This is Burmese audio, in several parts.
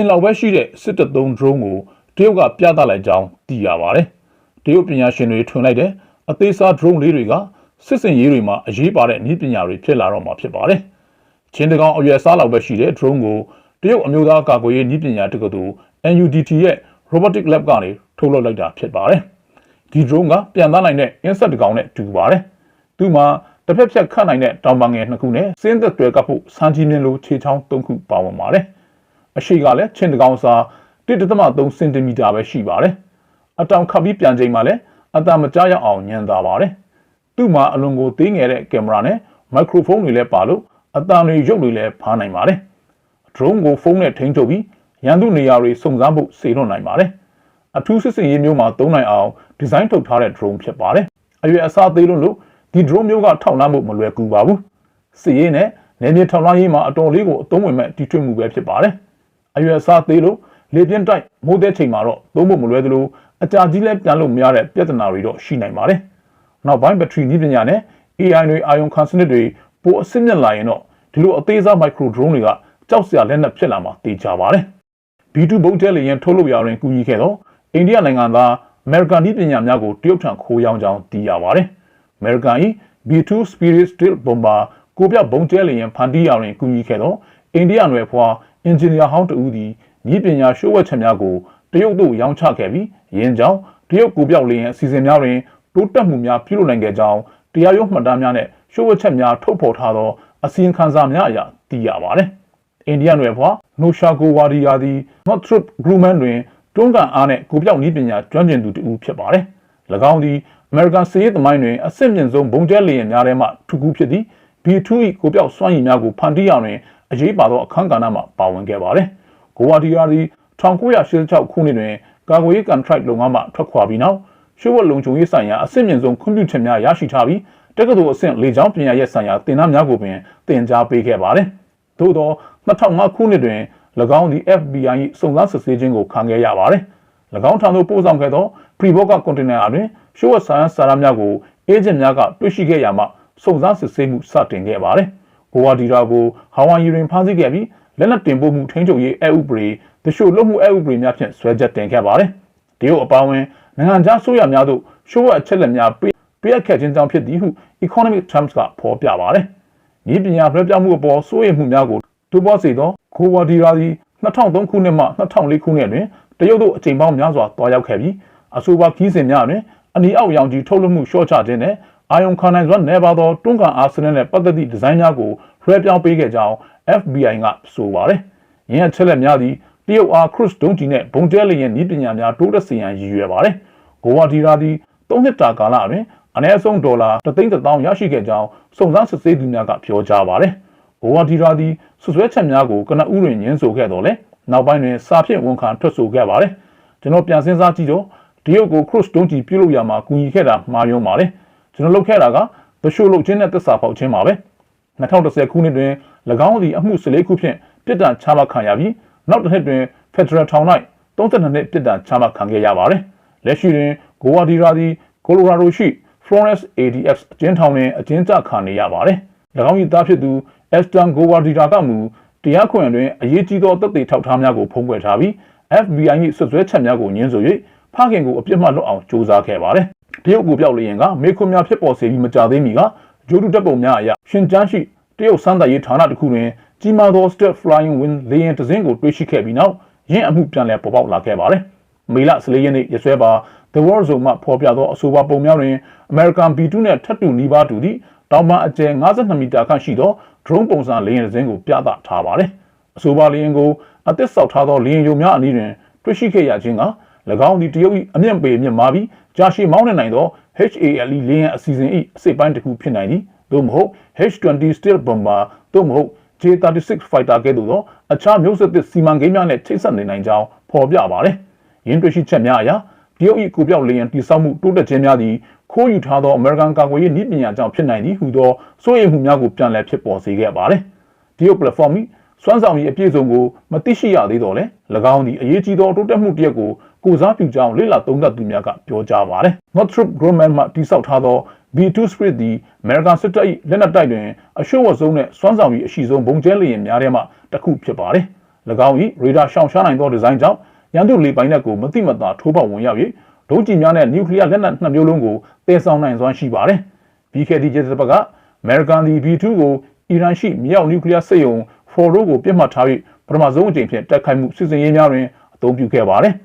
င်လောက်ပဲရှိတဲ့စစ်တပ်သုံး drone ကိုတရုတ်ကပြသလိုက်ကြောင်းသိရပါတယ်။တရုတ်ပညာရှင်တွေထွင်လိုက်တဲ့အသေးစား drone လေးတွေကစစ်စင်ရေးတွေမှာအရေးပါတဲ့နည်းပညာတွေဖြစ်လာတော့မှာဖြစ်ပါတယ်။ချင်းတကောင်အရွယ်စားလောက်ပဲရှိတဲ့ drone ကိုတရုတ်အမျိုးသားကာကွယ်ရေးနည်းပညာတက္ကသိုလ် NUDT ရဲ့ robotic lab ကနေထုတ်လုပ်လိုက်တာဖြစ်ပါတယ်။ဒီ drone ကပြန်သားနိုင်တဲ့ insect တစ်ကောင်နဲ့တူပါတယ်။သူ့မှာတစ်ဖက်ဖြတ်ခတ်နိုင်တဲ့တောင်ပန်ငယ်နှစ်ခုနဲ့စင်းသက်တွေကပ်ဖို့စမ်းကြီးမြင့်လိုခြေချောင်းသုံးခုပါဝင်ပါတယ်။ အရှိကလည်းချင်းတကောင်စာ1.3စင်တီမီတာပဲရှိပါတယ်။အတောင်ခပ်ပြီးပြန်ချိန်မှာလည်းအတမကြားရအောင်ညံသာပါတယ်။သူ့မှာအလွန်ကိုသေးငယ်တဲ့ကင်မရာနဲ့မိုက်ခရိုဖုန်းတွေလည်းပါလို့အတန်တွေရုပ်တွေလည်းဖားနိုင်ပါတယ်။ drone ကိုဖုန်းနဲ့ထိန်းချုပ်ပြီးရန်သူနေရာတွေစုံစမ်းဖို့စေလွှတ်နိုင်ပါတယ်။အထူးစစ်စင်ရေးမျိုးမှာသုံးနိုင်အောင်ဒီဇိုင်းထုတ်ထားတဲ့ drone ဖြစ်ပါတယ်။အရွယ်အစားသေးလို့လို့ဒီ drone မျိုးကထောက်လှမ်းဖို့မလွယ်ကူပါဘူး။စစ်ရေးနဲ့နေမြေထောက်လှမ်းရေးမှာအတော်လေးကိုအသုံးဝင်မဲ့တီထွင်မှုပဲဖြစ်ပါတယ်။ အရွယ်အစားသေးလို့လေပြင်းတိုက်မိုးတဲ့ချိန်မှာတော့သုံးဖို့မလွယ်သလိုအကြာကြီးလည်းပြန်လို့မရတဲ့ပြဿနာတွေတော့ရှိနိုင်ပါတယ်။နောက်ပိုင်းဘက်ထရီနည်းပညာနဲ့ AI တွေအာယုံခံစနစ်တွေပိုအဆင့်မြင့်လာရင်တော့ဒီလိုအသေးစား micro drone တွေကကြောက်စရာလက်နက်ဖြစ်လာမှာသိကြပါတယ်။ B2 ဘုတ်တဲလေရင်ထုတ်လုပ်ရာတွင်ကူညီခဲ့တော့အိန္ဒိယနိုင်ငံသား American နည်းပညာများကိုတရုတ်ထံခိုးရောင်းကြောင်းသိရပါတယ်။ American ၏ B2 Spirit Steel Bomber ကိုပြဘုံကျဲလေရင်ဖန်တီးရာတွင်ကူညီခဲ့တော့အိန္ဒိယနွယ်ဖွာ အင်ဂျင်နီယာဟောင်းတဦးသည်နည်းပညာရှိုးဝက်ချက်များကိုတရုတ်သို့ရောင်းချခဲ့ပြီးယင်းကြောင့်တရုတ်ကိုပြောက်လေရင်အစီအစဉ်များတွင်တိုးတက်မှုများပြုလုပ်နိုင်ခဲ့ကြောင်းတရားရုံးမှတ်တမ်းများနဲ့ရှိုးဝက်ချက်များထုတ်ဖော်ထားသောအစီရင်ခံစာများအရသိရပါတယ်။အိန္ဒိယနွယ်ဖွာနိုရှာကိုဝါဒီယာသည် Northrop Grumman တွင်တွန်းကန်အားနဲ့ကိုပြောက်နည်းပညာကျွမ်းကျင်သူတဦးဖြစ်ပါတယ်။၎င်းသည် American စစ်ရေးသမိုင်းတွင်အဆင့်မြင့်ဆုံးဘုံကျဲလေယာဉ်များထဲမှထူးကူးဖြစ်သည့် B2 ၏ကိုပြောက်စွမ်းရည်များကိုဖန်တီးရာတွင် အရေးပါသောအခန်းကဏ္ဍမှပါဝင်ခဲ့ပါတယ်။ကိုဝါဒီယာသည်1986ခုနှစ်တွင်ကာကွယ်ရေးကန်ထရိုက်လုပ်ငန်းမှထွက်ခွာပြီးနောက်ရှိုးဝတ်လုံခြုံရေးဆိုင်ရာအဆင့်မြင့်ဆုံးခွင့်ပြုချက်များရရှိထားပြီးတက္ကသိုလ်အဆင့်လေကြောင်းပညာရပ်ဆိုင်ရာသင်တန်းများကိုပင်သင်ကြားပေးခဲ့ပါတယ်။သို့သော2005ခုနှစ်တွင်၎င်းသည် FBI ၏စုံစမ်းစစ်ဆေးခြင်းကိုခံခဲ့ရပါတယ်။၎င်းထံသို့ပို့ဆောင်ခဲ့သော Pre-Boca container အတွင်ရှိုးဝတ်ဆိုင်ရာစာရများကိုအေဂျင့်များကတွေ့ရှိခဲ့ရမှစုံစမ်းစစ်ဆေးမှုစတင်ခဲ့ပါတယ်။ ဂိုဝါဒီရာကိုဟာဝိုင်ယီတွင်ဖမ်းဆီးခဲ့ပြီးလက်နက်တင်ပို့မှုထိန်းချုပ်ရေးအဥပဒေတရှို့လွတ်မှုအဥပဒေများဖြင့်ဆွဲချက်တင်ခဲ့ပါတယ်။တရုတ်အပါအဝင်နိုင်ငံခြားဆိုရများသို့ရှိုးဝတ်အချက်လက်များပေးပြက်ခတ်ခြင်းကြောင့်ဖြစ်သည်ဟု Economic Times ကဖော်ပြပါတယ်။ဤပညာလွှဲပြောင်းမှုအပေါ်စိုးရိမ်မှုများကိုတိုးပွားစေသောဂိုဝါဒီရာသည်2003ခုနှစ်မှ2004ခုနှစ်တွင်တရုတ်တို့အချိန်ပေါင်းများစွာတွားရောက်ခဲ့ပြီးအဆိုပါခီးစဉ်များတွင်အနီအောက်ရောင်ကြီးထုတ်လုပ်မှုလျှော့ချခြင်းနဲ့ အာယုံခံနိုင်စွမ်းနေပါသောတွန်းကန်အားစနစ်နဲ့ပတ်သက်သည့်ဒီဇိုင်းများကိုလွှဲပြောင်းပေးခဲ့ကြောင်း FBI ကဆိုပါတယ်။ယင်းအချက်လက်များသည်တရုတ်အားခရုစ်ဒုံးကြီးနဲ့ဘုံကျဲလျင်ဤပညာများတိုးတက်စေရန်ရည်ရွယ်ပါတယ်။ဂိုဝါဒီရာသည်၃နှစ်တာကာလအတွင်းအနည်းဆုံးဒေါ်လာ3သိန်း1000ရရှိခဲ့ကြောင်းစုံစမ်းစစ်ဆေးသူများကပြောကြားပါတယ်။ဂိုဝါဒီရာသည်ဆွဆွဲချက်များကိုကနဦးတွင်ညှင်းဆိုခဲ့တော်လဲနောက်ပိုင်းတွင်စာဖြင့်ဝန်ခံထွက်ဆိုခဲ့ပါတယ်။ကျွန်တော်ပြန်စဉ်းစားကြည့်တော့တရုတ်ကိုခရုစ်ဒုံးကြီးပြုတ်လို့ရမှာကူညီခဲ့တာမှားယွင်းပါတယ်။ ကျွန်တော်လုပ်ခဲ့တာကတရှို့လုပ်ခြင်းနဲ့သစ္စာဖောက်ခြင်းပါပဲ2010ခုနှစ်တွင်၎င်းသည်အမှု14ခုဖြင့်ပြစ်ဒဏ်ချမှတ်ခံရပြီးနောက်တစ်နှစ်တွင် Federal ထောင်၌32နှစ်ပြစ်ဒဏ်ချမှတ်ခံခဲ့ရပါတယ်လက်ရှိတွင်ဂိုဝါဒီရာသည်ကိုလိုရာဒိုရှိ Florence ADX အကျဉ်းထောင်တွင်အကျဉ်းချခံနေရပါတယ်၎င်း၏သားဖြစ်သူ Eston Govardira ကမူတရားခွင်တွင်အရေးကြီးသောသက်သေထောက်ထားများကိုဖုံးကွယ်ထားပြီး FBI ၏ဆွဆွဲချက်များကိုညှင်းဆို၍ဖခင်ကိုအပြစ်မှတ်လွတ်အောင်စ조사ခဲ့ပါတယ် တရုတ်ကိုပြောက်လျင်ကမေခွန်များဖြစ်ပေါ်စေပြီးမကြသေးမီကဂျိုးတူတပ်ပုံများအရရှင်ကျန်းရှိတရုတ်စမ်းသပ်ရေးဌာနတစ်ခုတွင်ကြီးမားသော Step Flying Wing လေယာဉ်တစ်စင်းကိုတွေ့ရှိခဲ့ပြီးနောက်ရင်းအမှုပြန်လည်ပေါ်ပေါက်လာခဲ့ပါတယ်။မေလ14ရက်နေ့ရက်စွဲပါ The World Zone မှဖော်ပြသောအဆိုပါပုံများတွင် American B2 နှင့်ထပ်တူနီးပါးတူသည့်တောင်ပန်းအကျယ်52မီတာခန့်ရှိသော drone ပုံစံလေယာဉ်တစ်စင်းကိုပြသထားပါတယ်။အဆိုပါလေယာဉ်ကိုအသစ်ဆောက်ထားသောလေယာဉ်ယုံများအနည်းတွင်တွေ့ရှိခဲ့ရခြင်းက၎ င်းသည်တရုတ်၏အမြင့်ပေမြင့်မားပြီးကြာရှည်မောင်းနေနိုင်သော HALE လေယာဉ်အစီအစဉ်၏အစိတ်ပိုင်းတစ်ခုဖြစ်နိုင်သည်သို့မဟုတ် H20 Steel Bomber သို့မဟုတ် J36 Fighter ကဲ့သို့သောအခြားမျိုးဆက်သစ်စီမံကိန်းများနဲ့ချိတ်ဆက်နေနိုင်ကြောင်းဖော်ပြပါတယ်။ယင်းတွေ့ရှိချက်များအရတရုတ်၏ကိုပြောက်လေယာဉ်တိစောက်မှုတိုးတက်ခြင်းများသည်ခိုးယူထားသော American ကာကွယ်ရေးနည်းပညာကြောင့်ဖြစ်နိုင်သည်ဟုသောစိုးရိမ်မှုများကိုပြန်လည်ဖြစ်ပေါ်စေခဲ့ပါတယ်။တရုတ် platform ၏စွမ်းဆောင်ရည်အပြည့်စုံကိုမသိရှိရသေးတော့လဲ၎င်းသည်အရေးကြီးသောတိုးတက်မှုတစ်ရပ်ကို ကိုစားပြုကြောင်းလေ့လာသုံးသပ်သူများကပြောကြားပါတယ်။ Northrop Grumman မှတိစောက်ထားသော B2 Spirit သည် American စစ်တပ်၏လက်နက်တိုက်တွင်အရှို့ဝတ်ဆုံးနဲ့စွမ်းဆောင်ရည်အရှိဆုံးဘုံကျဲလေယာဉ်များထဲမှတစ်ခုဖြစ်ပါတယ်။ ၎င်း၏ရေဒါရှောင်ရှားနိုင်သောဒီဇိုင်းကြောင့်ရန်သူလေပိုင်နက်ကိုမတိမတာထိုးပေါက်ဝင်ရောက်၍ဒုံးကျည်များနဲ့နျူကလ িয়ার လက်နက်နှစ်မျိုးလုံးကိုတည်ဆောင်နိုင်စွမ်းရှိပါတယ်။ပြီးခဲ့သည့်ကျတဲ့ဘက်ကအမေရိကန်ဒီ B2 ကိုအီရန်ရှိမြောက်နျူကလ িয়ার စက်ရုံဖော်ရိုကိုပြစ်မှတ်ထား၍ပထမဆုံးအကြိမ်ဖြင့်တိုက်ခိုက်မှုစစ်စင်ရေးများတွင်အသုံးပြုခဲ့ပါတယ်။၎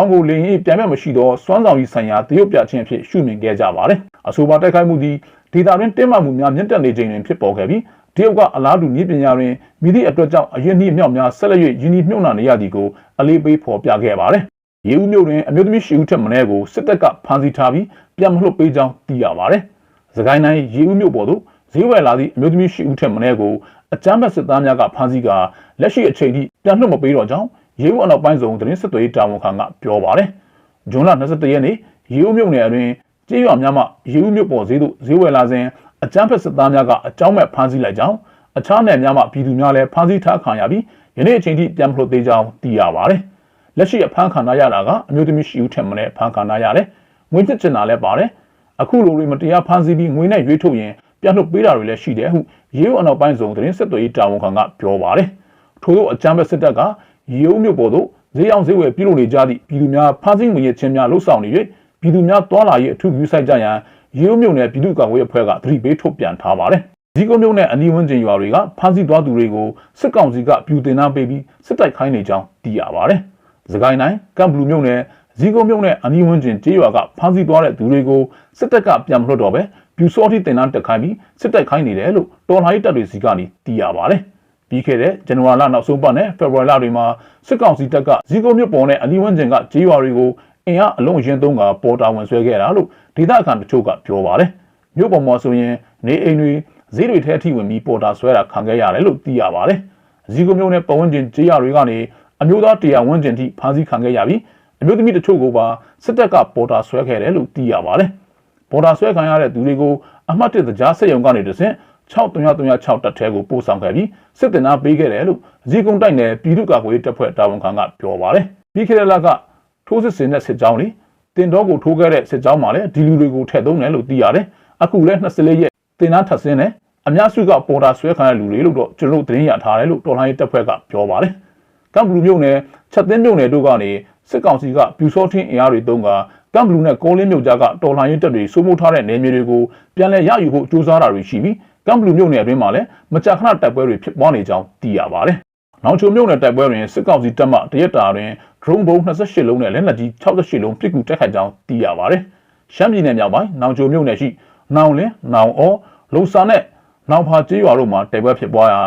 င်းကိုလေရင်ပြန်မဲ့မရှိသောစွမ်းဆောင်ရည်ဆိုင်ရာတရုတ်ပြချင်းအဖြစ်ရှုမြင်ခဲ့ကြပါတယ်။အဆိုပါတိုက်ခိုက်မှုသည်ဒေတာတွင်တင်းမာမှုများမြင့်တက်နေချိန်တွင်ဖြစ်ပေါ်ခဲ့ပြီးတရုတ်ကအလားတူနည်းပညာတွင်မိသည့်အတွက်ကြောင့်အရင်နှိမြောက်များဆက်လက်၍ယင်းနှိမြုံနာနေရသည်ကိုအလေးပေးဖော်ပြခဲ့ပါတယ်။ရေဦးမြို့တွင်အမျိုးသမီးရှိဦးထက်မင်းကိုစစ်တပ်ကဖမ်းဆီးထားပြီးပြန်မလွှတ်ပေးကြောင်းသိရပါတယ်။စကိုင်းတိုင်းရေဦးမြို့ပေါ်သို့ဈေးဝယ်လာသည့်အမျိုးသမီးရှိဦးထက်မင်းကိုအကြမ်းဖက်စစ်သားများကဖမ်းဆီးကာလက်ရှိအချိန်ထိပြန်လွှတ်မပေးတော့ကြောင်း ရေဦးအနောက်ပိုင်းဆောင်သတင်းစစ်သွေးတာဝန်ခံကပြောပါတယ်။ဇွန်လ22ရက်နေ့ရေဦးမြို့နယ်အတွင်းကြေးရွာများမှရေဦးမြို့ပေါ်ဈေးသို့ဈေးဝယ်လာစဉ်အကြမ်းဖက်စစ်သားများကအကြောင်းမဲ့ဖမ်းဆီးလိုက်ကြောင်းအခြားနယ်များမှပြည်သူများလည်းဖမ်းဆီးထားခံရပြီးယနေ့အချိန်ထိပြန်မလွှတ်သေးကြောင်းသိရပါတယ်။လက်ရှိအဖမ်းခံရတာကအမျိုးသမီးရှိဦးထက်မနဲ့ဖမ်းခံရရတယ်။ငွေစစ်ချင်တာလည်းပါတယ်။အခုလိုတွေမတရားဖမ်းဆီးပြီးငွေနဲ့ရွေးထုတ်ရင်ပြန်လွှတ်ပေးတာတွေလည်းရှိတယ်ဟုရေဦးအနောက်ပိုင်းဆောင်သတင်းဆက်သွယ်ရေးတာဝန်ခံကပြောပါတယ်။ထို့သောအကြမ်းဖက်စစ်တပ်က ရေဦးမြို့ပေါ်သို့ဈေးအောင်ဈေးဝယ်ပြုလုပ်နေကြသည့်ပြည်သူများဖမ်းဆီးငွေရချင်းများလှုပ်ဆောင်နေ၍ပြည်သူများတွာလာရေးအထူးပြုဆိုင်ကြရန်ရေဦးမြို့နယ်ပြည်သူ့ကာကွယ်ရေးအဖွဲ့ကသတိပေးထုတ်ပြန်ထားပါတယ်။ဒီကုန်းမြို့နယ်အနီးဝန်းကျင်ရွာတွေကဖမ်းဆီးသွားသူတွေကိုစစ်ကောင်စီကပြူတင်နှံပေးပြီးစစ်တိုက်ခိုင်းနေကြောင်းသိရပါတယ်။စကိုင်းတိုင်းကမ်ဘလူမြို့နယ်ဇီကုန်းမြို့နယ်အနီးဝန်းကျင်ကျေးရွာကဖမ်းဆီးသွားတဲ့သူတွေကိုစစ်တပ်ကပြန်မလွှတ်တော့ပဲပြူစောတိတင်နှံတက်ခိုင်းပြီးစစ်တိုက်ခိုင်းနေတယ်လို့တော်လှန်ရေးတပ်တွေစီကနေသိရပါတယ်။ ပြီးခဲ့တဲ့ဇန်နဝါရီလနောက်ဆုံးပတ်နဲ့ဖေဖော်ဝါရီလတွေမှာစစ်ကောင်စီတပ်ကဇီကုန်းမြို့ပေါ်နဲ့အနီးဝန်းကျင်ကကျေးရွာတွေကိုအင်အားအလုံးရင်သုံးကပေါ်တာဝင်ဆွဲခဲ့တာလို့ဒေသခံတချို့ကပြောပါတယ်။မြို့ပေါ်မှာဆိုရင်နေအိမ်တွေဈေးတွေထဲအထိဝင်ပြီးပေါ်တာဆွဲတာခံခဲ့ရတယ်လို့သိရပါတယ်။ဇီကုမျိုးနဲ့ပတ်ဝန်းကျင်ကြေးရတွေကနေအမျိုးသားတရားဝန်းကျင်ထိဖမ်းဆီးခံခဲ့ရပြီးအမျိုးသမီးတချို့ကိုပါစစ်တပ်ကပေါ်တာဆွဲခဲ့တယ်လို့သိရပါတယ်။ပေါ်တာဆွဲခံရတဲ့သူတွေကိုအမှတ်၁တရားစက်ရုံကနေတဆင့် 6336တပ်ထဲကိုပို့ဆောင်ခဲ့ပြီးစစ်တင်သားပေးခဲ့တယ်လို့ဇီကုံတိုက်နယ်ပြည်သူ့ကာကွယ်ရေးတပ်ဖွဲ့တာဝန်ခံကပြောပါတယ်။ပြီးခဲ့တဲ့လကထိုးစစ်ဆင်တဲ့စစ်ကြောင်းတွေတင်တော့ကိုထိုးခဲ့တဲ့စစ်ကြောင်းမှာလည်းဒီလူတွေကိုထည့်သုံးတယ်လို့သိရတယ်။အခုလည်း24ရက်တင်သားထပ်ဆင်းတယ်အများစုကပေါ်တာဆွဲခံရလူတွေလို့တော့ကျွန်တော်တို့သတင်းရထားတယ်လို့တော်လှန်ရေးတပ်ဖွဲ့ကပြောပါတယ်။ကမ်ဘလူမြို့နယ်ချက်သင်းမြို့နယ်တို့ကနေစစ်ကောင်စီကပြူစောထင်းအင်အားတွေတုံးကကမ်ဘလူနဲ့ကောလင်းမြို့ကြားကတော်လှန်ရေးတပ်တွေစိုးမိုးထားတဲ့နယ်မြေတွေကိုပြန်လည်ရယူဖို့ကြိုးစားတာတွေရှိပြီး ကမ်ဘလူမြို့နယ်အတွင်းမှာလည်းမကြာခဏတိုက်ပွဲတွေဖြစ်ပွားနေကြောင်းသိရပါတယ်။နောင်ချုံမြို့နယ်တိုက်ပွဲတွင်စစ်ကောင်စီတပ်မှတရက်တာတွင် drone ဘုံ28လုံးနဲ့လက်နက်ကြီး68လုံးပစ်ကူတက်ခတ်ကြောင်းသိရပါတယ်။ရှမ်းပြည်နယ်မြောက်ပိုင်းနောင်ချုံမြို့နယ်ရှိနောင်လင်းနောင်အောလုံစာနဲ့နောင်ဖာကျေးရွာတို့မှာတိုက်ပွဲဖြစ်ပွားရာ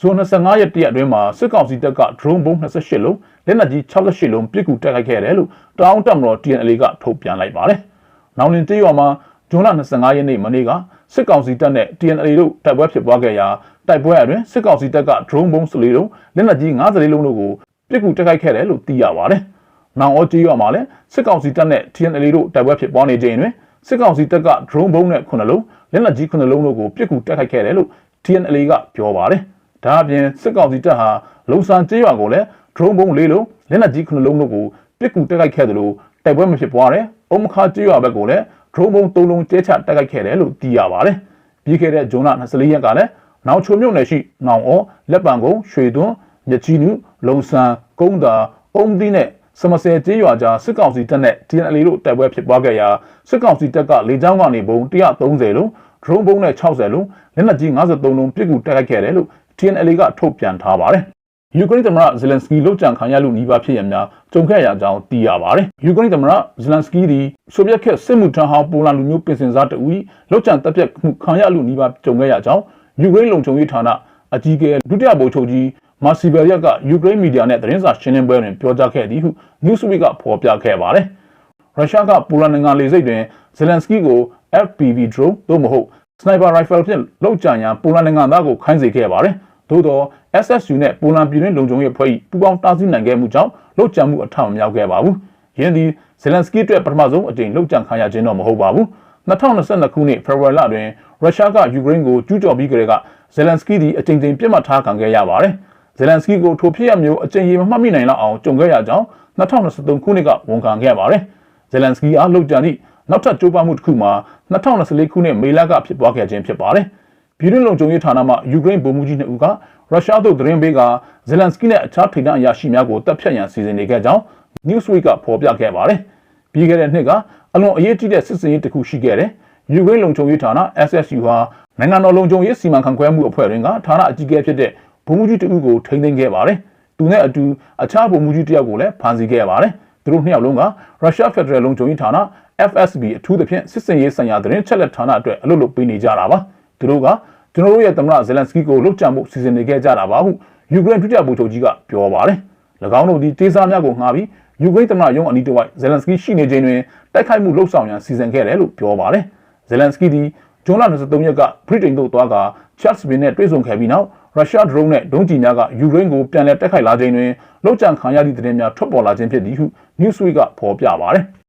ဇွန်25ရက်တရက်အတွင်းမှာစစ်ကောင်စီတပ်က drone ဘုံ28လုံးလက်နက်ကြီး68လုံးပစ်ကူတက်ခိုက်ခဲ့တယ်လို့တောင်းတက်မတော် TNL ကထုတ်ပြန်လိုက်ပါတယ်။နောင်လင်းကျေးရွာမှာဇွန်လ25ရက်နေ့မနေ့က စစ်ကောင်စီတပ်နဲ့ TNL တို့တိုက်ပွဲဖြစ်ပွားခဲ့ရာတိုက်ပွဲအတွင်းစစ်ကောင်စီတပ်က drone ဘုံ14လုံးလက်နက်ကြီး54လုံးတို့ကိုပစ်ကူတက်ခိုက်ခဲ့တယ်လို့သိရပါတယ်။နောင်အောကျေးရွာမှာလည်းစစ်ကောင်စီတပ်နဲ့ TNL တို့တိုက်ပွဲဖြစ်ပွားနေချိန်တွင်စစ်ကောင်စီတပ်က drone ဘုံနဲ့9လုံးလက်နက်ကြီး9လုံးတို့ကိုပစ်ကူတက်ခိုက်ခဲ့တယ်လို့ TNL ကပြောပါတယ်။ဒါအပြင်စစ်ကောင်စီတပ်ဟာလုံဆန်ကျေးရွာကိုလည်း drone ဘုံ၄လုံးလက်နက်ကြီး9လုံးတို့ကိုပစ်ကူတက်ခိုက်ခဲ့တယ်လို့တိုက်ပွဲမဖြစ်ပွားတဲ့။အုံမခါကျေးရွာဘက်ကိုလည်း drone ဘုံ3လုံးကျဲချတက်ခိုက်ခဲ့တယ်လို့သိရပါတယ်။ပြီးခဲ့တဲ့ဇွန်လ24ရက်ကလည်းနောင်ချုံမြို့နယ်ရှိနောင်အောလက်ပံကုန်းရွှေသွန်းမြကြီးနုလုံဆန်ကုန်းတာအုံသီးနဲ့စမဆယ်ကျေးရွာကြားစစ်ကောင်စီတပ်နဲ့ TNL တို့တိုက်ပွဲဖြစ်ပွားခဲ့ရာစစ်ကောင်စီတပ်ကလေကြောင်းကနေဘုံ130လုံး drone ဘုံနဲ့60လုံးလက်နက်ကြီး53လုံးပစ်ကူတိုက်ခိုက်ခဲ့တယ်လို့ TNL ကထုတ်ပြန်ထားပါတယ်။ ယူကရိန်းသမ္မတဇလန်စကီလုကြံခံရလူနီးပါးဖြစ်ရများကြုံခဲ့ရကြောင်းသိရပါတယ်။ယူကရိန်းသမ္မတဇလန်စကီသည်ဆိုဗီယက်ခက်စစ်မှုထမ်းဟောင်းပိုလန်လူမျိုးပင်စင်စားတဦးလုကြံတပ်ဖြတ်မှုခံရလူနီးပါးကြုံခဲ့ရကြောင်းယူကရိန်းလုံခြုံရေးဌာနအကြီးအကဲဒုတိယဗိုလ်ချုပ်ကြီးမာစီဘယ်ရက်ကယူကရိန်းမီဒီယာနဲ့သတင်းစာရှင်းလင်းပွဲတွင်ပြောကြားခဲ့သည်ဟု Newsweek ကဖော်ပြခဲ့ပါတယ်။ရုရှားကပိုလန်နိုင်ငံလေဆိပ်တွင်ဇလန်စကီကို FPV drone သို့မဟုတ် sniper rifle ဖြင့်လောက်ကြံရန်ပိုလန်နိုင်ငံသားကိုခိုင်းစေခဲ့ပါတယ်။ သို့သော SSU နဲ့ပိုလန်ပြည်တွင်းလုံခြုံရေးအဖွဲ့၏ပူးပေါင်းတားဆီးနိုင်ခဲ့မှုကြောင့်လောက်ကြံမှုအထောက်အမြောက်ခဲ့ပါဘူး။ယင်းသည်ဇလန်စကီအတွက်ပထမဆုံးအကြိမ်လောက်ကြံခံရခြင်းတော့မဟုတ်ပါဘူး။2022ခုနှစ်ဖေဖော်ဝါရီလတွင်ရုရှားကယူကရိန်းကိုကျူးကျော်ပြီးကြတဲ့ကဇလန်စကီသည်အကြိမ်ကြိမ်ပြစ်မှတ်ထားခံခဲ့ရပါတယ်။ဇလန်စကီကိုထိုဖြစ်ရမျိုးအကြိမ်ကြီးမမှတ်မိနိုင်လောက်အောင်ကြုံခဲ့ရကြောင်း2023ခုနှစ်ကဝန်ခံခဲ့ပါတယ်။ဇလန်စကီအားလှုပ်ကြံသည့်နောက်ထပ်ကြိုးပမ်းမှုတစ်ခုမှာ2024ခုနှစ်မေလကဖြစ်ပွားခဲ့ခြင်းဖြစ်ပါတယ်။ ပြည်တွင်းလုံခြုံရေးဌာနမှယူကရိန်းဗိုလ်မှူးကြီးနှစ်ဦးကရုရှားသို့သတင်းပေးကဇယ်လန်စကီနဲ့အခြားထိပ်တန်းအရာရှိများကိုတပ်ဖြတ်ရန်စီစဉ်နေခဲ့ကြောင်း Newsweek ကဖော်ပြခဲ့ပါတယ်။ပြီးခဲ့တဲ့နှစ်ကအလွန်အရေးကြီးတဲ့စစ်စင်ရေးတစ်ခုရှိခဲ့တယ်။ယူကရိန်းလုံခြုံရေးဌာန SSU ဟာနိုင်ငံတော်လုံခြုံရေးစီမံခန့်ခွဲမှုအဖွဲ့တွင်ကဌာနအကြီးအကဲဖြစ်တဲ့ဗိုလ်မှူးကြီးတဦးကိုထိန်းသိမ်းခဲ့ပါတယ်။သူနဲ့အတူအခြားဗိုလ်မှူးကြီးတစ်ယောက်ကိုလည်းဖမ်းဆီးခဲ့ပါတယ်။သူတို့နှစ်ယောက်လုံးကရုရှားဖက်ဒရယ်လုံခြုံရေးဌာန FSB အထူးသဖြင့်စစ်စင်ရေးဆိုင်ရာသတင်းချက်လက်ဌာနအတွက်အလုပ်လုပ်ပေးနေကြတာပါ။ သူတို့ကကျွန်တော်တို့ရဲ့သမ္မတဇယ်လန်စကီကိုလှုပ်ကြံမှုစီစဉ်နေခဲ့ကြတာပါဟုယူကရိန်းဒုတိယဗိုလ်ချုပ်ကြီးကပြောပါတယ်။၎င်းတို့ဒီတေးစားများကိုငှားပြီးယူကရိန်းသမ္မတရုံးအနီးတစ်ဝိုက်ဇယ်လန်စကီရှိနေချိန်တွင်တိုက်ခိုက်မှုလှုပ်ဆောင်ရန်စီစဉ်ခဲ့တယ်လို့ပြောပါတယ်။ဇယ်လန်စကီသည်ဂျွန်လ23ရက်ကဗြိတိန်သို့သွားကချတ်စ်ဘင်နဲ့တွေ့ဆုံခဲ့ပြီးနောက်ရုရှားဒရုန်းနဲ့ဒုံးကျည်များကယူကရိန်းကိုပြန်လည်တိုက်ခိုက်လာချိန်တွင်လှုပ်ကြံခံရသည့်သတင်းများထွက်ပေါ်လာခြင်းဖြစ်သည်ဟု Newsweek ကဖော်ပြပါတယ်။